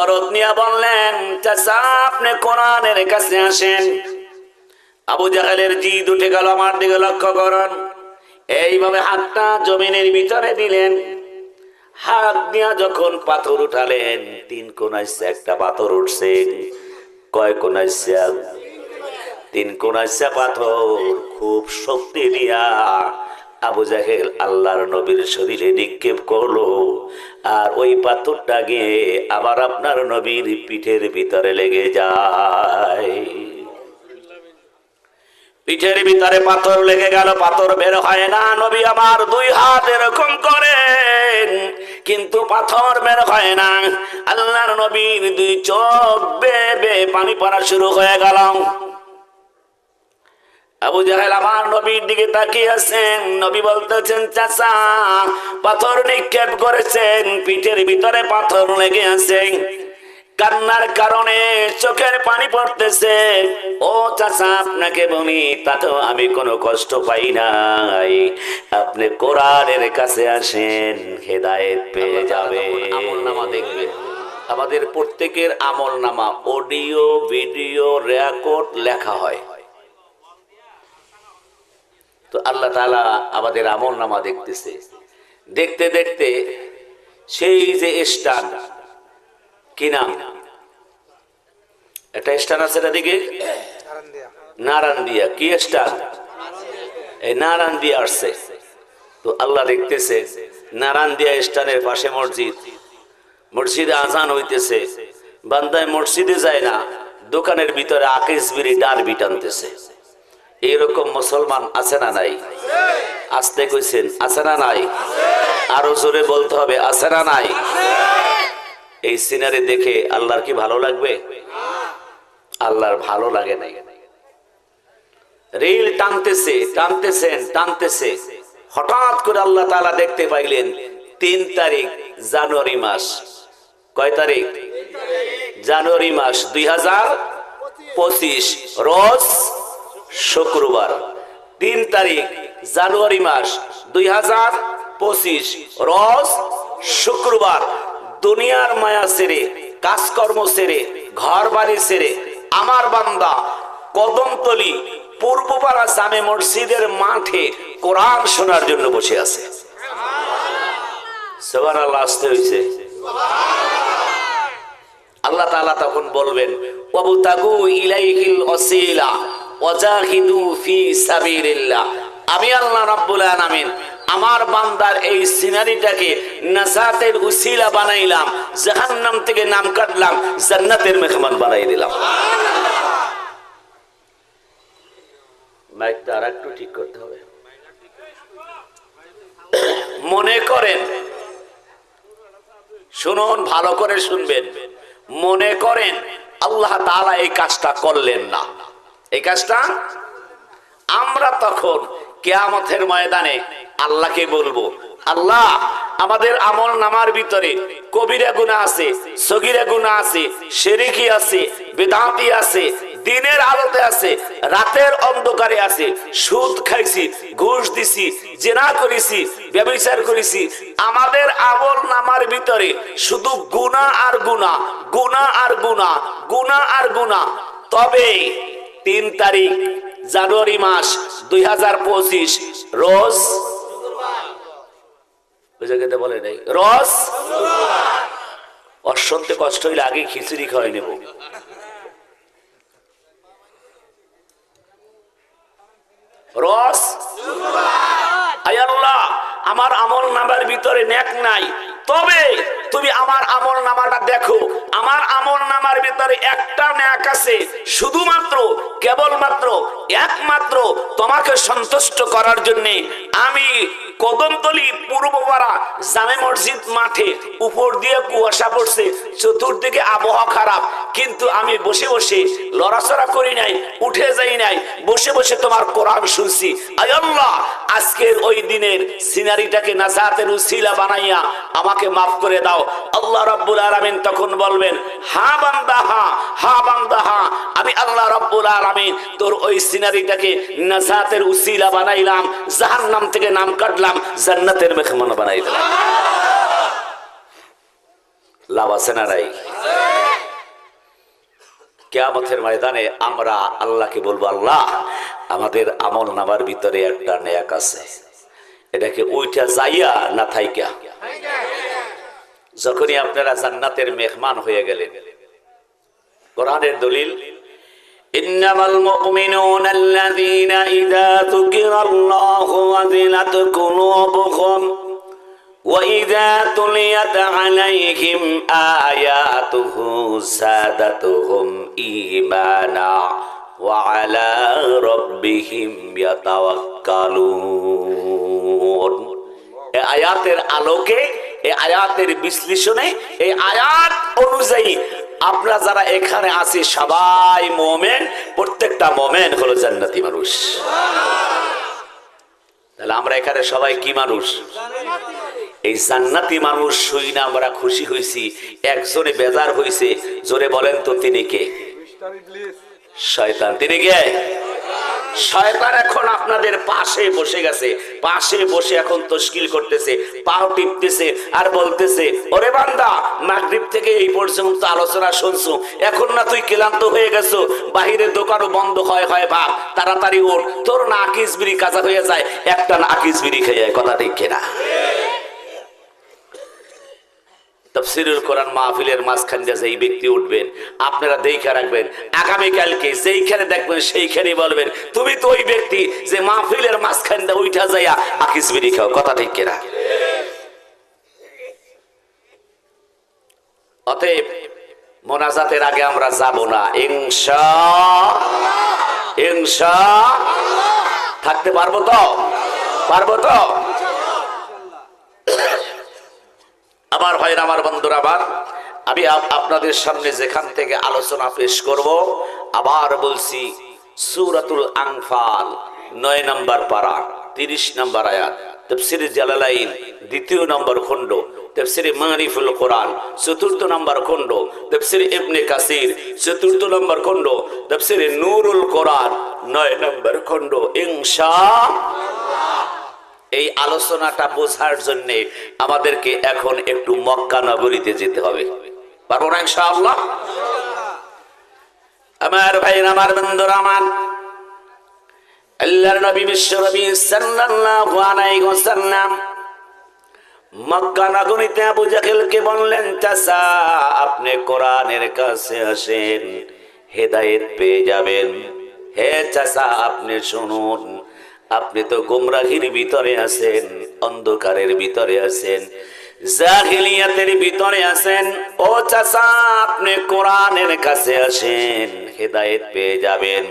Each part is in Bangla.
দরদ নিয়ে বললেন, চাচা, আপনি কোরআনের কাছে আসেন। আবু জাহেলের জিদ উঠে গেল, আমার দিকে লক্ষ্য করুন। এইভাবে হাতটা জমিনের ভিতরে দিলেন। হাত দিয়া যখন পাথর উঠালেন, তিন কোনাইছে একটা পাথর উঠছে, কয় কোনাইছে তিন কোনাইছে পাথর, খুব শক্তি দিয়া আবু জাহেল আল্লাহর নবীর শরীরে নিক্ষেপ করল। আর ওই পাথরটা গিয়ে আবার আপনার নবীর পিঠের ভিতরে লেগে যায়। পিঠের ভিতরে পাথর লেগে গেল, পাথর বের হয় না। নবী আমার দুই হাত এরকম করেন, কিন্তু পাথর বের হয় না। আল্লাহর নবীর দুই চোখ বে বে পানি পড়া শুরু হয়ে গেল। আবু জাহেল আমার নবীর দিকে তাকিয়ে আছেন। নবী বলতেছেন চাচা পাথর নিক্ষেপ করেছেন পিঠের ভিতরে পাথর লেগে আছে। কান্নার কারণে চোখের পানি পড়তেছে। ও চাচা আপনাকে বলি তাতেও আমি কোনো কষ্ট পাই নাই। আপনি কোরআনের কাছে আসেন হেদায়েত পেয়ে যাবে আমল নামা দেখবে। আমাদের প্রত্যেকের আমল নামা অডিও ভিডিও রেকর্ড লেখা হয়। তো আল্লাহ তালা আমাদের আমল নামা দেখতেছে। দেখতে দেখতে সেই যে স্টান কি নাম? একটা স্টান আছে না দিকে? নারায়ণদিয়া। কি স্টান এই নারায়ণ দিয়া আসছে। তো আল্লাহ দেখতেছে নারায়ণ দিয়া স্টানের পাশে মসজিদ। মসজিদে আজান হইতেছে। বান্দায় মসজিদে যায় না, দোকানের ভিতরে আকেশ বিড়ি ডার বিটানতেছে এরকম মুসলমান আছে না নাই? আসতে কইছেন, আছে না নাই? আরও জোরে বলতে হবে, আছে না নাই? এই সিনারি দেখে আল্লাহর কি ভালো লাগবে? আল্লাহর ভালো লাগে নাই। রেল টানতেছে, টানতেছেন, টানতেছে। হঠাৎ করে আল্লাহ তাআলা দেখতে পাইলেন, তিন তারিখ, জানুয়ারি মাস। কয় তারিখ? জানুয়ারি মাস দুই হাজার পঁচিশ, রোজ শুক্রবার, তিন তারিখ, জানুয়ারি মাস, দুই হাজার পঁচিশ। রোজ শুক্রবার, দুনিয়ার মায়া সেরে, কাজকর্ম সেরে ঘর বাড়ি সেরে, আমার বান্দা কদমতলি পূর্বপাড়া জামে মসজিদের মাঠে কোরআন শোনার জন্য বসে আছে। আল্লাহ তখন বলবেন, ওয়াবতাগু ইলাইহিল ওয়াসিলা ওয়াজাহিদু ফি সাবিলিল্লাহ। আমি আল্লাহ রাব্বুল আলামিন আমার বান্দার এই সিনারিটাকে নাজাতের উসিলা বানাইলাম, জাহান্নাম থেকে নাম কাটলাম, জান্নাতের মেহমান বানাই দিলাম। মাইকটা আর একটু ঠিক করতে হবে। মনে করেন, শুনুন, ভালো করে শুনবেন। মনে করেন, আল্লাহ তাআলা এই কাজটা করলেন না। এই কাজটা আমরা তখন কেয়ামতের ময়দানে আল্লাহকে বলব। আল্লাহ, আমাদের আমল নামার ভিতরে কবিরা গুণা আছে, সগিরা গুণা আছে শেরিকি আছে বেদান্তি আছে, দিনের আলোতে আছে, রাতের অন্ধকারে আছে, সুদ খাইছি, ঘুষ দিছি, জেনা করেছি, ব্যবচার করেছি। আমাদের আমল নামার ভিতরে শুধু গুণা আর গুণা গুণা আর গুণা গুণা আর গুণা তবে তিন তারিখ, জানুয়ারি মাস দুই হাজার পঁচিশ, রোজ? বলে নাই। রস অসন্তে কষ্ট হইলে আগে খিচুড়ি খাওয়াই নেব। রস আয় আমার আমল নামার ভিতরে নেক নাই। তবে তুমি আমার আমল নামাটা দেখো, আমার আমল নামার ভিতরে একটা ন্যাক আছে, শুধুমাত্র, কেবলমাত্র, একমাত্র তোমাকে সন্তুষ্ট করার জন্য আমি কদমতলি পূর্বপাড়া জামে মসজিদ মাঠে উপর দিয়ে কুয়াশা পড়ছে, চতুর্দিকে আবহাওয়া খারাপ। কিন্তু আমি বসে বসে লড়াচড়া করি নাই, উঠে যাই নাই, বসে বসে তোমার কোরআন শুনছি। আজকের ওই দিনের সিনারিটাকে নাসাতের উসিলা বানাইয়া আমাকে মাফ করে দাও। আল্লাহ রাব্বুল আলামিন তখন বলবেন, হা বান্দা, হা হা বান্দা, হা, আমি আল্লাহ রাব্বুল আলামিন তোর ওই সিনারিটাকে নাসাতের উসিলা বানাইলাম, জাহান্নাম থেকে নাম কাটলাম, জান্নাতের মেহমান বানাই দিলাম। লাভ আছে না নাই? কেয়ামতের ময়দানে আমরা আল্লাহকে বলবো আল্লাহ আমাদের আমল নামার ভিতরে একটা নেয়াক আছে এটাকে ওইটা যাইয়া না থাইকা যখনই আপনারা জান্নাতের মেহমান হয়ে গেলেন কোরআনের দলিল إنما المؤمنون الذين إذا ذكر الله وزلت قلوبهم وإذا تليت عليهم آياته زادتهم إيمانا وعلى ربهم يتوكلون এই আয়াতের আলোকে এই আয়াতের বিশ্লেষণে এই আয়াত অনুযায়ী আমরা যারা এখানে আছি সবাই মোমেন প্রত্যেকটা মোমেন হলো জান্নাতি মানুষ তাহলে আমরা এখানে সবাই কি মানুষ এই জান্নাতি মানুষ শুই না, আমরা খুশি হয়েছি। একজনে বেজার হয়েছে, জোরে বলেন তো তিনি কে? শয়তান, তিনি কে? শয়তান এখন আপনাদের পাশে বসে গেছে, পাশে বসে এখন তশকিল করতেছে, পাও টিপতেছে আর বলতেছে, ওরে বান্দা, মাগরিব থেকে এই পর্যন্ত আলোচনা শুনছো, এখন না তুই ক্লান্ত হয়ে গেছো? বাহিরের দোকানও বন্ধ, হয় হয়, ভাব, তাড়াতাড়ি ওর তোর না আকিস বিড়ি কাঁচা হয়ে যায়, একটা না আকিস বিড়ি খেয়ে কথা ঠিক কিনা? তফসিরুল কোরআন মাহফিলের মাঝখান দিয়ে যেই ব্যক্তি উঠবেন, আপনারা দেখে রাখবেন, আগামীকালকে যেইখানে দেখবেন সেইখানে বলবেন, তুমি তো ওই ব্যক্তি যে মাহফিলের মাঝখান দিয়ে উঠা যাইয়া আকিস বিড়ি খাও। কথা ঠিক কিনা? অতএব মোনাজাতের আগে আমরা যাব না, ইনশা ইনশা থাকতে পারব তো? পারব তো? আমার ভাইয়ের, আমার বন্ধুরা আমি আপ- আপনাদের সামনে যেখান থেকে আলোচনা পেশ করব, আবার বলছি, সুরাতুল আংফাল নয় নম্বর পারা, তিরিশ নম্বর আয়াত, তফসির জালালাইন, দ্বিতীয় নম্বর খণ্ড, তফসির মারিফুল কোরআন, চতুর্থ নম্বর খণ্ড, তফসির ইবনে কাসির, চতুর্থ নম্বর খণ্ড, তফসির নূরুল কোরআন, নয় নম্বর খণ্ড, ইনশা এই আলোচনাটা বোঝার জন্য আমাদেরকে এখন একটু মক্কা নগরীতে যেতে হবে। পারব না ইনশাআল্লাহ? আমার ভাই আমার আমার। আল্লাহর নবী বিশ্ব নবী সাল্লাল্লাহু আলাইহি ওয়াসাল্লাম মক্কা নগরীতে আবু জাহেলকে বললেন, চাচা, আপনি কোরআনের কাছে আসেন, হেদায়েত পেয়ে যাবেন। হে চাচা, আপনি শুনুন। আপনি তো গুমরাহির ভিতরে আছেন অন্ধকারের ভিতরে আছেন জাহিলিয়াতের ভিতরে আছেন ও চাচা আপনি কোরআনের কাছে আসেন হেদায়েত পেয়ে যাবেন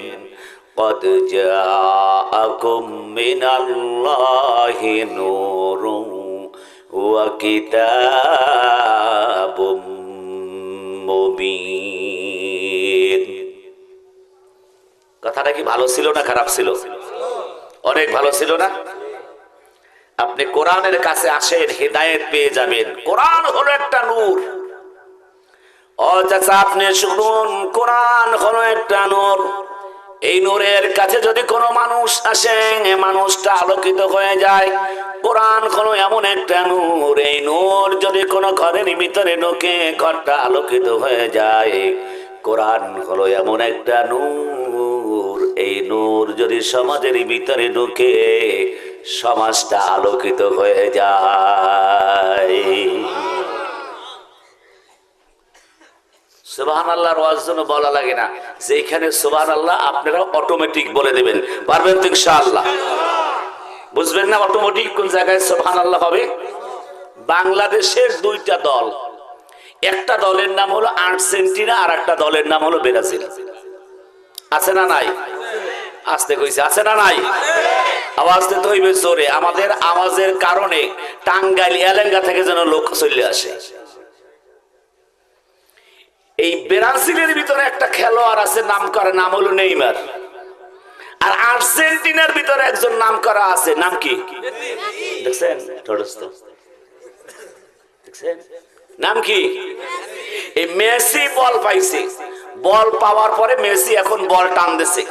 قد جاءكم من الله نور وكتاب مبين কথাটা কি ভালো ছিল না খারাপ ছিল অনেক ভালো ছিল না? আপনি কোরআনের কাছে আসেন, হেদায়েত পেয়ে যাবেন। কোরআন হলো একটা নূর। ও আপনি শুনুন, কোরআন হলো একটা নূর। এই নূরের কাছে যদি কোনো মানুষ আসে মানুষটা আলোকিত হয়ে যায়। কোরআন হলো এমন একটা নূর। এই নূর যদি কোনো ঘরের ভিতরে ঢোকে, ঘরটা আলোকিত হয়ে যায়। কোরআন হলো এমন একটা নূর। এই নূর যদি সমাজের ভিতরে ঢুকে সমাজটা আলোকিত হয়ে যায়। সুবাহান আল্লাহর ওয়াজ বলা লাগে না, যেখানে সুবাহান আল্লাহ আপনারা অটোমেটিক বলে দেবেন। পারবেন তো ইনশাআল্লাহ? বুঝবেন না অটোমেটিক কোন জায়গায় সুবাহান আল্লাহ হবে? বাংলাদেশের দুইটা দল, একটা দলের নাম হলো আর্জেন্টিনা আর একটা দলের নাম হলো ব্রাজিল। আছে না নাই? আসতে কইছে, আছে না নাই? আওয়াজ দিতে হইবে জোরে। আমাদের আওয়াজের কারণে টাঙ্গাইল এলেঙ্গা থেকে যেন লোক চলে আসে। এই ব্রাজিলের ভিতরে একটা খেলোয়াড় আছে, নাম করা, নাম হলো নেইমার। আর আর্জেন্টিনার ভিতরে একজন নাম করা আছে, নাম কি? দেখছেন। দেখছেন? নাম কি? এই মেসি বল পাইছে। বল পাওয়ার পরে মেসি এখন বল টান দিছে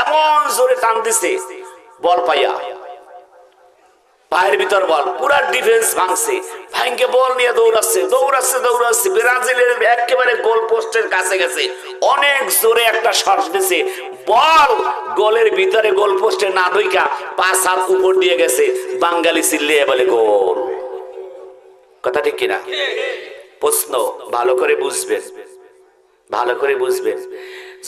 এমন জোরে টান দিছে বল পাইয়া। পায়ের ভিতর বল, পুরা ডিফেন্স ভাঙছে। বল নিয়ে দৌড়াচ্ছে দৌড়াচ্ছে দৌড়াচ্ছে। ব্রাজিলের একেবারে গোল পোস্টের কাছে গেছে। অনেক জোরে একটা দিছে। বল গোলের ভিতরে গোল পোস্টে না ঢুইকা পাঁচ হাত উপর দিয়ে গেছে। বাঙালি চিল্লিয়ে বলে গোল কথা ঠিক কিনা? প্রশ্ন, ভালো করে বুঝবেন। ভালো করে বুঝবেন।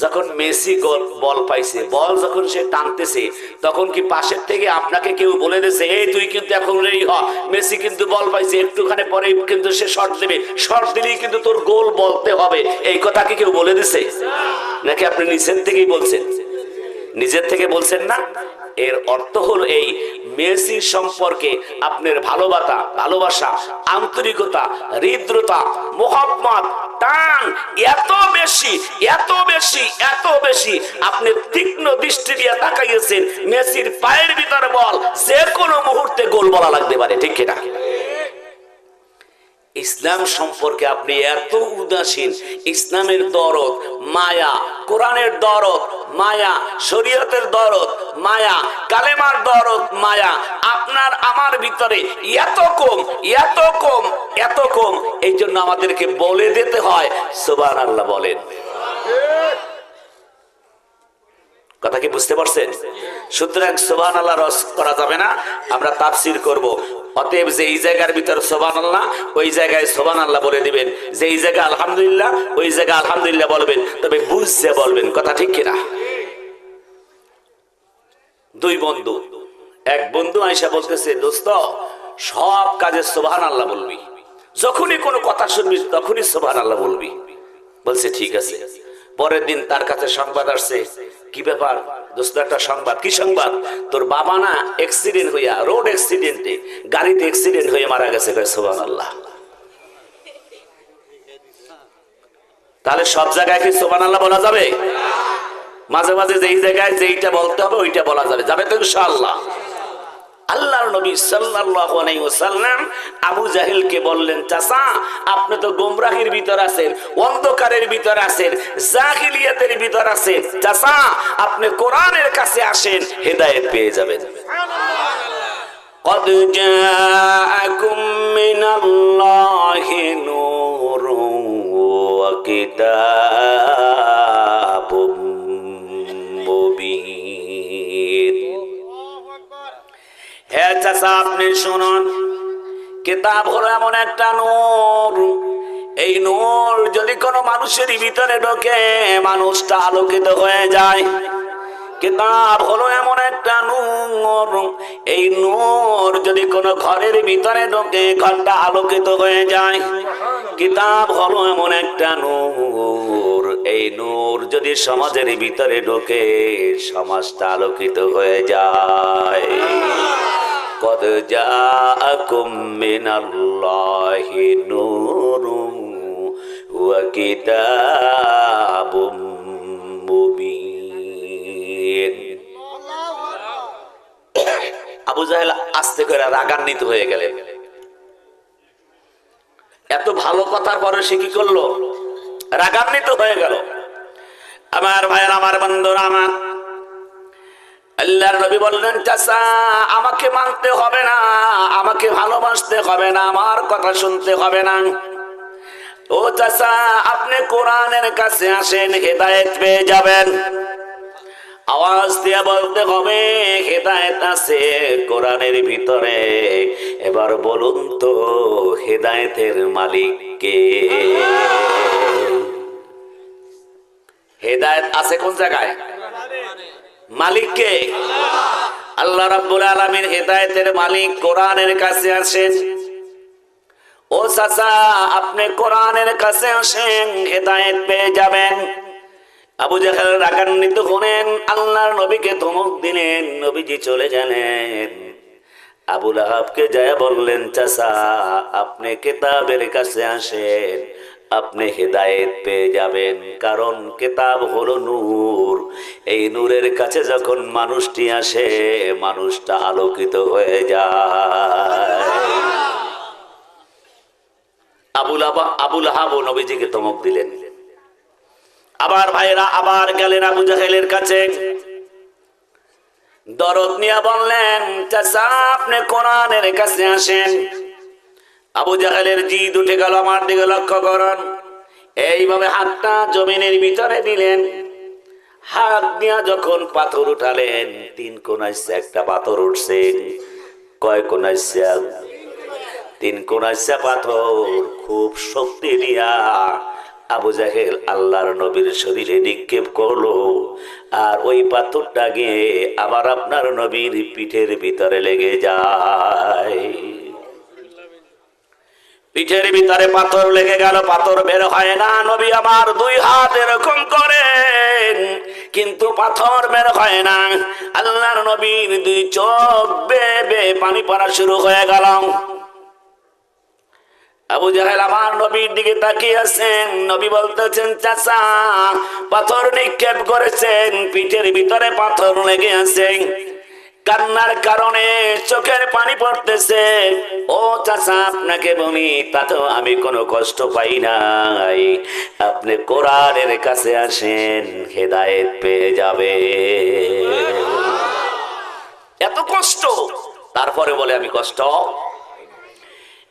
যখন মেসি গোল, বল পাইছে, বল যখন সে টানতেছে, তখন কি পাশের থেকে আপনাকে কেউ বলে দিয়েছে, এই তুই কিন্তু এখন রেডি হ। মেসি কিন্তু বল পাইছে, একটুখানি পরে কিন্তু সে শর্ট দেবে। শর্ট দিলেই কিন্তু তোর গোল বলতে হবে। এই কথা কি কেউ বলে দিছে নাকি আপনি নিজের থেকেই বলছেন? নিজের থেকে বলছেন না? এর অর্থ হলো এই মেসি সম্পর্কে আপনার ভালোবাসা ভালোবাসা, আন্তরিকতা হৃদ্রতা মোহাম্মত টান এত বেশি এত বেশি এত বেশি আপনি তীক্ষ্ণ দৃষ্টি দিয়ে তাকাইয়েছেন, মেসির পায়ের ভিতরে বল যে কোনো মুহূর্তে গোল বলা লাগতে পারে, ঠিক কিনা ইসলাম সম্পর্কে আপনি এত উদাসীন, ইসলামের দরদ, মায়া, কোরআনের দরদ, মায়া, শরীয়তের দরদ, মায়া, কালেমার দরদ, মায়া, আপনার, আমার ভিতরে এত কম এত কম এত কম এই জন্য আমাদেরকে বলে দিতে হয় সুবান আল্লাহ বলেন। কথা কি বুঝতে পারছেন? সুতরাং সোবান আল্লাহ রস করা যাবে না, আমরা তাফসির করব। অতএব যে এই জায়গার ভিতর সোবান আল্লাহ ওই জায়গায় সোবান আল্লাহ বলে দিবেন। যে এই জায়গায় আলহামদুলিল্লাহ, ওই জায়গায় আলহামদুলিল্লাহ বলবেন। তবে বুঝছে বলবেন, কথা ঠিক কিনা? দুই বন্ধু। এক বন্ধু আইসা বলতেছে, দোস্ত, সব কাজে সোবান আল্লাহ বলবি। যখনই কোনো কথা শুনবি, তখনই সোবান আল্লাহ বলবি। বলছে, ঠিক আছে। পরের দিন তার কাছে সংবাদ আসছে, কি ব্যাপার? দোস্ত, একটা সংবাদ। কি সংবাদ? তোর বাবা না অ্যাক্সিডেন্ট হইয়া রোড অ্যাক্সিডেন্টে গাড়িতে অ্যাক্সিডেন্ট হয়ে মারা গেছে সোহান আল্লাহ তাহলে সব জায়গায় কি সোবান আল্লাহ বলা যাবে? মাঝে মাঝে যেই জায়গায় যেইটা বলতে হবে, ওইটা বলা যাবে। যাবে তো ইনশাআল্লাহ। আল্লাহর নবী সাল্লাল্লাহু আলাইহি ওয়াসাল্লাম আবু জাহেলকে বললেন চাচা আপনি তো গোমরাহির ভিতর আছেন অন্ধকারের ভিতর আছেন জাহিলিয়াতের ভিতর আছেন চাচা আপনি কোরআনের কাছে আসেন হেদায়েত পেয়ে যাবেন قد جاءكم من الله نور وكتاب চাচা আপনি শুনুন। কিতাব হলো এমন একটা নূর। এই নূর যদি কোনো মানুষের ভিতরে ঢোকে, মানুষটা আলোকিত হয়ে যায়। কিতাব হলো এমন একটা নূর। এই নূর যদি কোনো ঘরের ভিতরে ঢোকে, ঘরটা আলোকিত হয়ে যায়। কিতাব হলো এমন একটা নূর। এই নূর যদি সমাজের ভিতরে ঢোকে, সমাজটা আলোকিত হয়ে যায়। قد جاءكم من الله نور وكتاب مبين আবু জাহেল আস্তে করে রাগান্বিত হয়ে গেলেন এত ভালো কথার পরে সে কি করলো রাগান্বিত হয়ে গেল আমার ভাইয়ের আমার বন্ধুরা আমার আল্লাহর নবী বললেন, চাচা, আমাকে মানতে হবে না, আমাকে ভালোবাসতে হবে না, আমার কথা শুনতে হবে না। ও চাচা, আপনি কোরআনের কাছে আসেন, হেদায়েত পেয়ে যাবেন। আওয়াজ দিয়ে বলতে হবে, হেদায়েত আছে কোরআনের ভিতরে। এবার বলুন তো, হেদায়েতের মালিক কে? হেদায়েত আছে কোন জায়গায়? মালিককে। আল্লাহ রাব্বুল আলামিন হেদায়েতের মালিক কোরআনের কাছে আসেন। ও চাচা, আপনি কোরআনের কাছে আসেন, হেদায়েত পেয়ে যাবেন। আবু জাহেল রাগান্বিত হলেন, আল্লাহর নবীকে ধমক দিলেন, নবীজি চলে গেলেন। আবুল আহাবকে যায় বললেন, চাচা, আপনি কেতাবের কাছে আসেন। আপনি হেদায়েত পেয়ে যাবেন। কারণ কেতাব হলো নূর। এই নূরের কাছে যখন মানুষটি আসে, মানুষটা আলোকিত হয়ে যায়। আবুল আবা, আবুল ধমক দিলেন। আবার ভাইরা আবার গেলেন আবু জাহেলের কাছে। দরদ নিয়ে বললেন, চাচা, আপনি কোরআনের কাছে আসেন। আবু জাহেলের জিদ উঠে গেল, আমার দিকে লক্ষ্য করুন। এইভাবে হাতটা জমিনের ভিতরে দিলেন। হাত দিয়া যখন পাথর উঠালেন, তিন কোনাইছে একটা পাথর উঠছে, কয় কোনাইছে তিন কোনাইছে পাথর, খুব শক্তি দিয়া আবু জাহেল আল্লাহর নবীর শরীরে নিক্ষেপ করল। আর ওই পাথরটা গিয়ে আবার আপনার নবীর পিঠের ভিতরে লেগে যায়। পিঠের ভিতরে পাথর লেগে গেল, পাথর বের হয় না। নবী আমার দুই হাত এরকম করেন, কিন্তু পাথর বের হয় না। আল্লাহর নবীর দুই চোখ বে বে পানি পড়া শুরু হয়ে গেল। আবু জাহেল আমার নবীর দিকে তাকিয়ে আছেন। নবী বলতেছেন, চাচা, পাথর নিক্ষেপ করেছেন, পিঠের ভিতরে পাথর লেগে আছে। কান্নার কারণে চোখের পানি পড়তেছে। ও চাচা, আপনাকে বলি তাতেও আমি কোনো কষ্ট পাই নাই। আপনি কোরআনের কাছে আসেন, হেদায়েত পেয়ে যাবে এত কষ্ট! তারপরে বলে, আমি কষ্ট?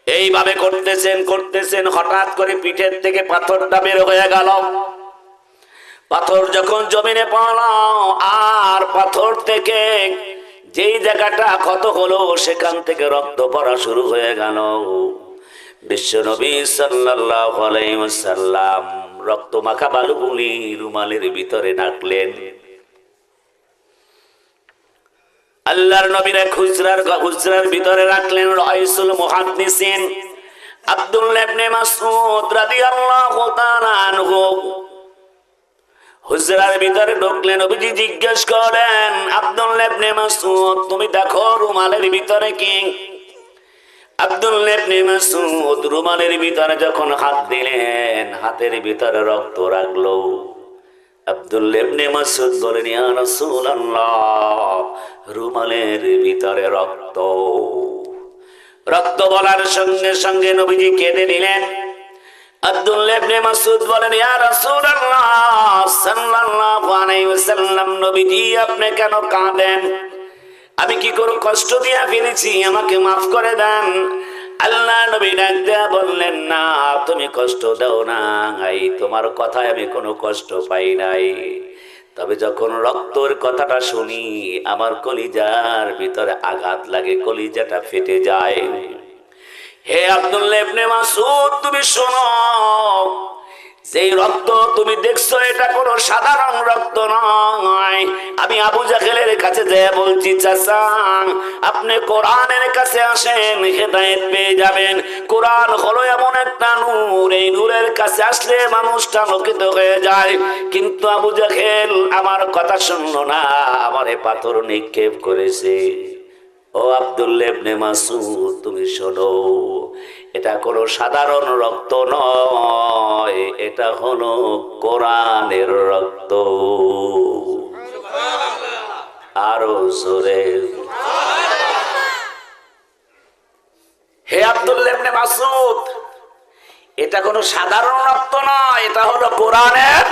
এইভাবে করতেছেন করতেছেন, হঠাৎ করে পিঠের থেকে পাথরটা বের হয়ে গেল। পাথর যখন জমিনে পড়ল, আর পাথর থেকে যেই জায়গাটা ক্ষত হলো, সেখান থেকে রক্ত পড়া শুরু হয়ে গেল। বিশ্ব নবী ওয়াসাল্লাম রক্ত মাখা বালুগুলি রুমালের ভিতরে নাকলেন আল্লাহর নবীরা খুচরার খুচরার ভিতরে রাখলেন রাইসুল মুহাদ্দিসিন আব্দুল্লাহ ইবনে মাসউদ রাদিয়াল্লাহু তাআলা আনহু। হুজরার ভিতরে ঢুকলেন নবীজি জিজ্ঞেস করেন আব্দুল্লাহ ইবনে মাসউদ, তুমি দেখো রুমালের ভিতরে কি? আব্দুল্লাহ ইবনে মাসউদ রুমালের ভিতরে যখন হাত দিলেন, হাতের ভিতরে রক্ত রাখল। আব্দুল্লাহ ইবনে মাসউদ বলেন, ইয়া রাসূলুল্লাহ, রুমালের ভিতরে রক্ত। রক্ত বলার সঙ্গে সঙ্গে নবীজি কেঁদে দিলেন। বলেন আপনি কেন আমি কি করে কষ্ট দিয়া ফেলেছি? আমাকে মাফ করে দেন। আল্লাহ নবী ডাক দেয়া বললেন, না, তুমি কষ্ট দাও না। তোমার কথায় আমি কোনো কষ্ট পাই নাই। তবে যখন রক্তর কথাটা শুনি, আমার কলিজার ভিতরে আঘাত লাগে, কলিজাটা ফেটে যায়। হে আব্দুল্লাহ ইবনে তুমি শোনো, যেই রক্ত তুমি দেখছ, এটা কোনো সাধারণ রক্ত নয়। আমি আবু জাহেলের কাছে যে বলছি, চাচা, আপনি কোরআনের কাছে আসেন, হেদায়েত পেয়ে যাবেন। কোরআন হলো এমন একটা নূর, এই নূরের কাছে আসলে মানুষটা লোকিত হয়ে যায়। কিন্তু আবু জাহেল আমার কথা শুনলো না, আমারে পাথর নিক্ষেপ করেছে। ও আব্দুল্লাহ ইবনে মাসুদ তুমি শোনো, এটা কোনো সাধারণ রক্ত নয়, এটা হলো কোরআনের রক্ত। আরও জোরে। হে আব্দুল্লাহ ইবনে মাসুদ এটা কোনো সাধারণ রক্ত নয়, এটা হলো কোরআনের